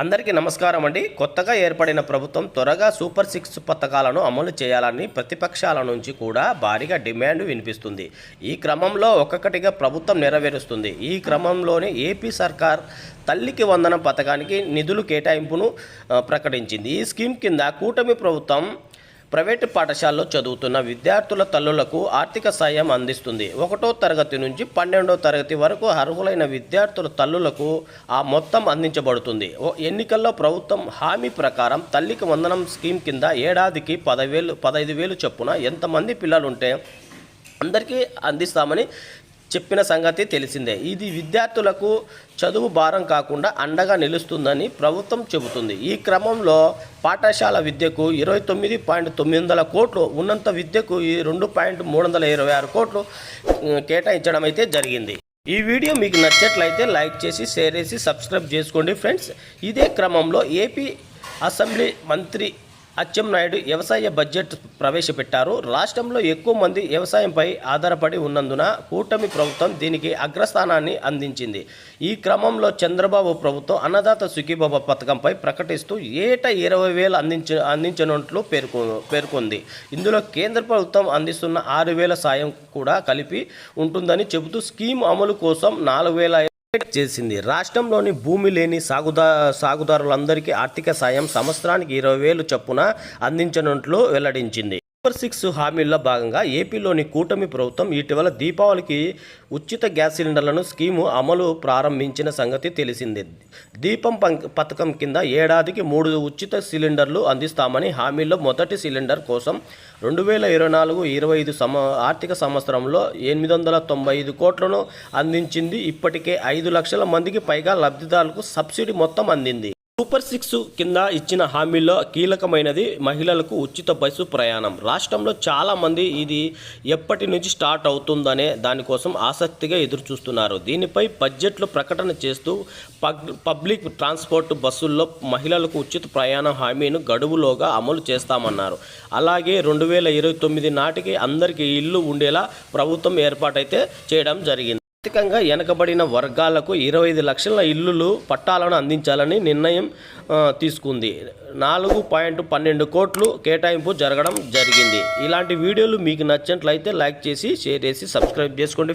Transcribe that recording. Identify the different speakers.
Speaker 1: అందరికీ నమస్కారం అండి. కొత్తగా ఏర్పడిన ప్రభుత్వం త్వరగా సూపర్ సిక్స్ పథకాలను అమలు చేయాలని ప్రతిపక్షాల నుంచి కూడా భారీగా డిమాండ్ వినిపిస్తుంది. ఈ క్రమంలో ఒక్కొక్కటిగా ప్రభుత్వం నెరవేరుస్తుంది. ఈ క్రమంలోనే ఏపీ సర్కార్ తల్లికి వందనం పథకానికి నిధులు కేటాయింపును ప్రకటించింది. ఈ స్కీమ్ కింద కూటమి ప్రభుత్వం ప్రైవేటు పాఠశాలలో చదువుతున్న విద్యార్థుల తల్లులకు ఆర్థిక సాయం అందిస్తుంది. ఒకటో తరగతి నుంచి పన్నెండో తరగతి వరకు అర్హులైన విద్యార్థుల తల్లులకు ఆ మొత్తం అందించబడుతుంది. ఎన్నికల్లో ప్రభుత్వం హామీ ప్రకారం తల్లికి వందనం స్కీమ్ కింద ఏడాదికి పదవేలు పదహైదు వేలు చొప్పున ఎంతమంది పిల్లలుంటే అందరికీ అందిస్తామని చెప్పిన సంగతి తెలిసిందే. ఇది విద్యార్థులకు చదువు భారం కాకుండా అండగా నిలుస్తుందని ప్రభుత్వం చెబుతుంది. ఈ క్రమంలో పాఠశాల విద్యకు ఇరవై తొమ్మిది పాయింట్ తొమ్మిది వందల కోట్లు ఉన్నంత విద్యకు ఈ రెండు పాయింట్ మూడు వందల ఇరవై ఆరు కోట్లు కేటాయించడం అయితే జరిగింది. ఈ వీడియో మీకు నచ్చట్లయితే లైక్ చేసి షేర్ చేసి సబ్స్క్రైబ్ చేసుకోండి ఫ్రెండ్స్. ఇదే క్రమంలో ఏపీ అసెంబ్లీ మంత్రి అచ్చెన్నాయుడు వ్యవసాయ బడ్జెట్ ప్రవేశపెట్టారు. రాష్ట్రంలో ఎక్కువ మంది వ్యవసాయంపై ఆధారపడి ఉన్నందున కూటమి ప్రభుత్వం దీనికి అగ్రస్థానాన్ని అందించింది. ఈ క్రమంలో చంద్రబాబు ప్రభుత్వం అన్నదాత సుఖీబాబు పథకంపై ప్రకటిస్తూ ఏటా ఇరవై వేలు అందించ అందించనున్నట్లు పేర్కొ పేర్కొంది. ఇందులో కేంద్ర ప్రభుత్వం అందిస్తున్న ఆరు వేల సాయం కూడా కలిపి ఉంటుందని చెబుతూ స్కీమ్ అమలు కోసం నాలుగు వేల చేసింది. రాష్ట్రంలోని భూమి లేని సాగుదా సాగుదారులందరికీ ఆర్థిక సాయం సంవత్సరానికి ఇరవై వేలు చొప్పున అందించనున్నట్లు వెల్లడించింది. సూపర్ సిక్స్ హామీల్లో భాగంగా ఏపీలోని కూటమి ప్రభుత్వం ఇటీవల దీపావళికి ఉచిత గ్యాస్ సిలిండర్లను స్కీము అమలు ప్రారంభించిన సంగతి తెలిసిందే. దీపం పథకం కింద ఏడాదికి మూడు ఉచిత సిలిండర్లు అందిస్తామని హామీలో మొదటి సిలిండర్ కోసం రెండు వేల ఇరవై నాలుగు ఇరవై ఐదు సమ ఆర్థిక సంవత్సరంలో ఎనిమిది వందల తొంభై ఐదు కోట్లను అందించింది. ఇప్పటికే ఐదు లక్షల మందికి పైగా లబ్ధిదారులకు సబ్సిడీ మొత్తం అందింది. సూపర్ సిక్స్ కింద ఇచ్చిన హామీల్లో కీలకమైనది మహిళలకు ఉచిత బస్సు ప్రయాణం. రాష్ట్రంలో చాలామంది ఇది ఎప్పటి నుంచి స్టార్ట్ అవుతుందనే దానికోసం ఆసక్తిగా ఎదురు చూస్తున్నారు దీనిపై బడ్జెట్లో ప్రకటన చేస్తూ పబ్ పబ్లిక్ ట్రాన్స్పోర్ట్ బస్సుల్లో మహిళలకు ఉచిత ప్రయాణ హామీను గడువులోగా అమలు చేస్తామన్నారు. అలాగే రెండు వేల ఇరవై తొమ్మిది నాటికి అందరికీ ఇల్లు ఉండేలా ప్రభుత్వం ఏర్పాటైతే చేయడం జరిగింది. ఆర్థికంగా వెనకబడిన వర్గాలకు ఇరవై ఐదు లక్షల ఇల్లులు పట్టాలను అందించాలని నిర్ణయం తీసుకుంది. నాలుగు పాయింట్ పన్నెండు కోట్లు కేటాయింపు జరగడం జరిగింది. ఇలాంటి వీడియోలు మీకు నచ్చినట్లయితే లైక్ చేసి షేర్ చేసి సబ్స్క్రైబ్ చేసుకోండి